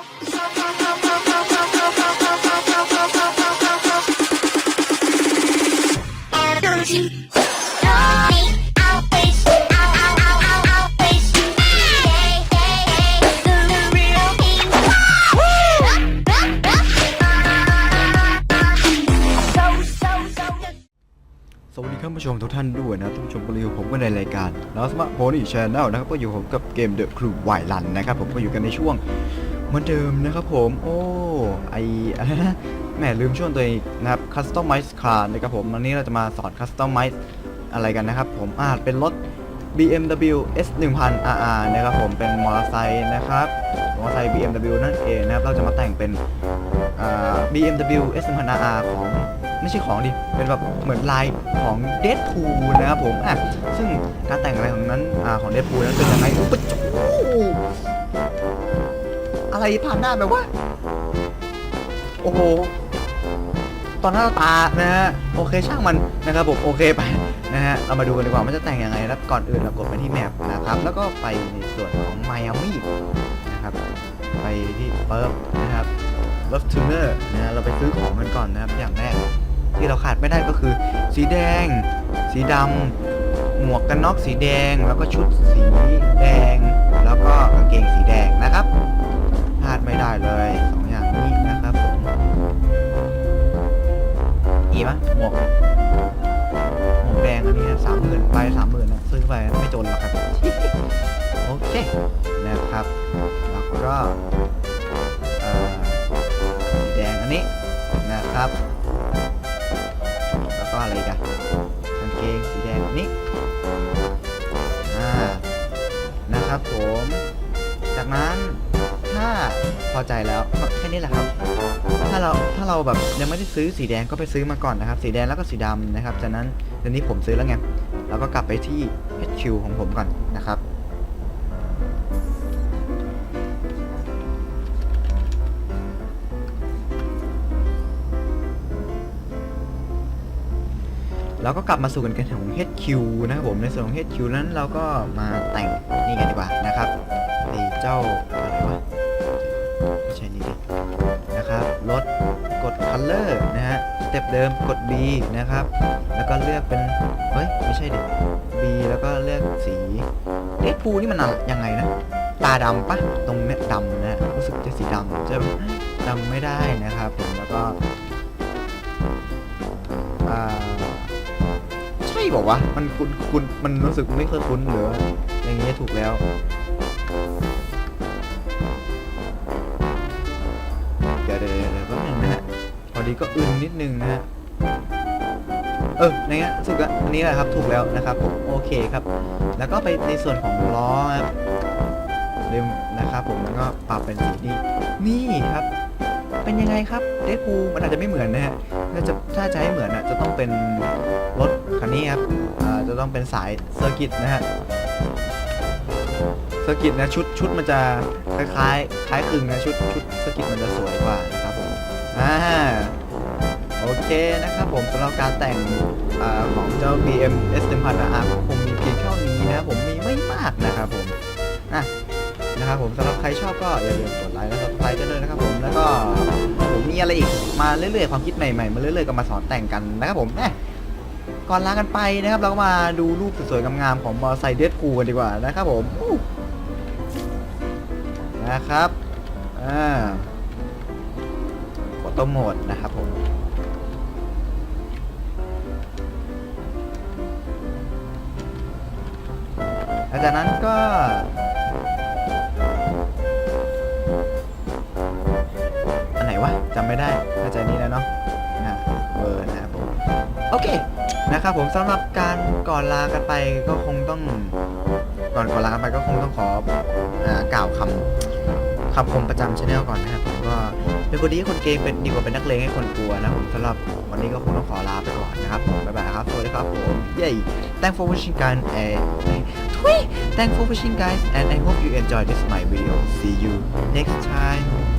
สวัสดีท่านผู้ชมทุกท่านด้วยนะท่านผู้ชมก็อยู่ผมก็ในรายการแล้วสมาร์ทโฟนอีชแนลนะครับก็อยู่ผมกับเกม The Crew วายลันนะครับผมก็อยู่กันในช่วง เหมือนเดิมนะครับผม โอ้ไออะไรนะแหมลืมช่วงตัวเองอีกนะครับ Customize Car นะครับผมวันนี้เราจะมาสอน Customize อะไรกันนะครับผมอ่าเป็นรถ BMW S 1 0 0 0 RR นะครับผมเป็นมอเตอร์ไซค์นะครับมอเตอร์ไซค์ BMW นั่นเองนะครับ เราจะมาแต่งเป็นอ่า BMW S 1 0 0 0 RR ของไม่ใช่ของดิ เป็นแบบเหมือนลายของเด p พูนะครับผมอะซึ่งการแต่งอะไรของนั้นอ่าของเด p พูนั้นเป็นยังไงอุ๊ยโอ้ อะไรผ่านหน้าแบบว่าโอ้โหตอนหน้าตานะฮะโอเคช่างมันนะครับผมโอเคไปนะฮะเรามาดูกันดีกว่าว่าจะแต่งยังไงแล้วก่อนอื่นเรากดไปที่แมปนะครับแล้วก็ไปในส่วนของ Miami นะครับไปที่เปิร์นะครับรถทูเนอร์นะฮะเราไปซื้อของกันก่อนนะครับอย่างแรกที่เราขาดไม่ได้ก็คือ สีแดง สีดำหมวกกันน็อกสีแดง แล้วก็ชุดสีแดง แล้วก็กางเกงสีแดงนะครับ สามหมื่นไปสามหมื่นนะซื้อไปไม่จนหรอกครับ โอเคนะครับ แล้วก็เอ่อสีแดงอันนี้นะครับ แล้วก็อะไรอีกันกางเกงสีแดงแบบนี้อ่านะครับผม จากนั้น ถ้าพอใจแล้วก็แค่นี้แหละครับ ถ้าเราถ้าเราแบบยังไม่ได้ซื้อสีแดงก็ไปซื้อมาก่อนนะครับ สีแดงแล้วก็สีดำนะครับ จากนั้นเดี๋ยวนี้ผมซื้อแล้วไงเราก็กลับไปที่ HQ ของผมก่อนนะครับเราก็กลับมาสู่กันกันของ HQ นะครับผมในส่วนของ HQ นั้นเราก็มาแต่งนี่กันดีกว่านะครับไอ้เจ้าอะไรวะ ใช่นี่นะครับรถกด Color นะฮะสเต็ปเดิมกด B นะครับ แล้วก็เลือกเป็น เฮ้ย ไม่ใช่ดิ B แล้วก็เลือกสีเอ๊ะพูนี่มันยังไงนะ ตาดำปะตรงเนี้ยดำนะรู้สึกจะสีดำจะจำไม่ได้นะครับผมแล้วก็อ่าใช่บอกวะมันคุ้นคุ้นมันรู้สึกไม่เคยคุ้นหรืออย่างเงี้ยถูกแล้ว พอดีก็อึนนิดนึงนะฮะเออในเงี้ยถูกแล้วอันนี้แหละครับถูกแล้วนะครับผมโอเคครับ แล้วก็ไปในส่วนของล้อครับเริ่มนะครับผมแล้วก็ปรับเป็นสีนี้นี่ครับ เป็นยังไงครับเดฟูมันอาจจะไม่เหมือนนะฮะถ้าจะถ้าจะให้เหมือนอะจะต้องเป็นรถคันนี้ครับอ่าจะต้องเป็นสายเซอร์กิตนะฮะเซอร์กิตนะชุดชุดมันจะคล้ายคล้ายคลึงนะชุดชุดเซอร์กิตมันจะสวยกว่านะครับผมอ่า โอเคนะครับผมสำหรับการแต่งอของเจ้า BM S 1 0 0 0 R ก็คงมีเพียงเท่านี้นะครับผมมีไม่มากนะครับผมอะนะครับผมสำหรับใครชอบก็อย่าลืมกดไลค์และซับสไครต์กันด้วยนะครับผมแล้วก็ผมมีอะไรอีกมาเรื่อยๆความคิดใหม่ๆมาเรื่อยๆก็มาสอนแต่งกันนะครับผมแหมก่อนลากันไปนะครับเราก็มาดูรูปสวยๆงามๆของมอไซค์เดดพูกันดีกว่านะครับผมนะครับอ่าโฟโต้โหมดนะครับผม หลังจากนั้นก็ อันไหนวะจำไม่ได้น่าจะนี้แล้วเนาะอ่าเบอร์นะครับผมโอเคนะครับผมสำหรับการก่อนลากันไปก็คงต้องก่อนก่อนลากันไปก็คงต้องขออ่ากล่าวคำคำคมประจำช anel ก่อนนะครับผมก็เป็นคนดีให้คนเกมเป็นดีกว่าเป็นนักเลงให้คนกลัวนะผมสำหรับวันนี้ก็คงต้องขอลาไปก่อนนะครับผมบ๊ายบายครับสวัสดีครับผมเย้ thank for watching guys and thank for watching guys and I hope you enjoy this my video. See you next time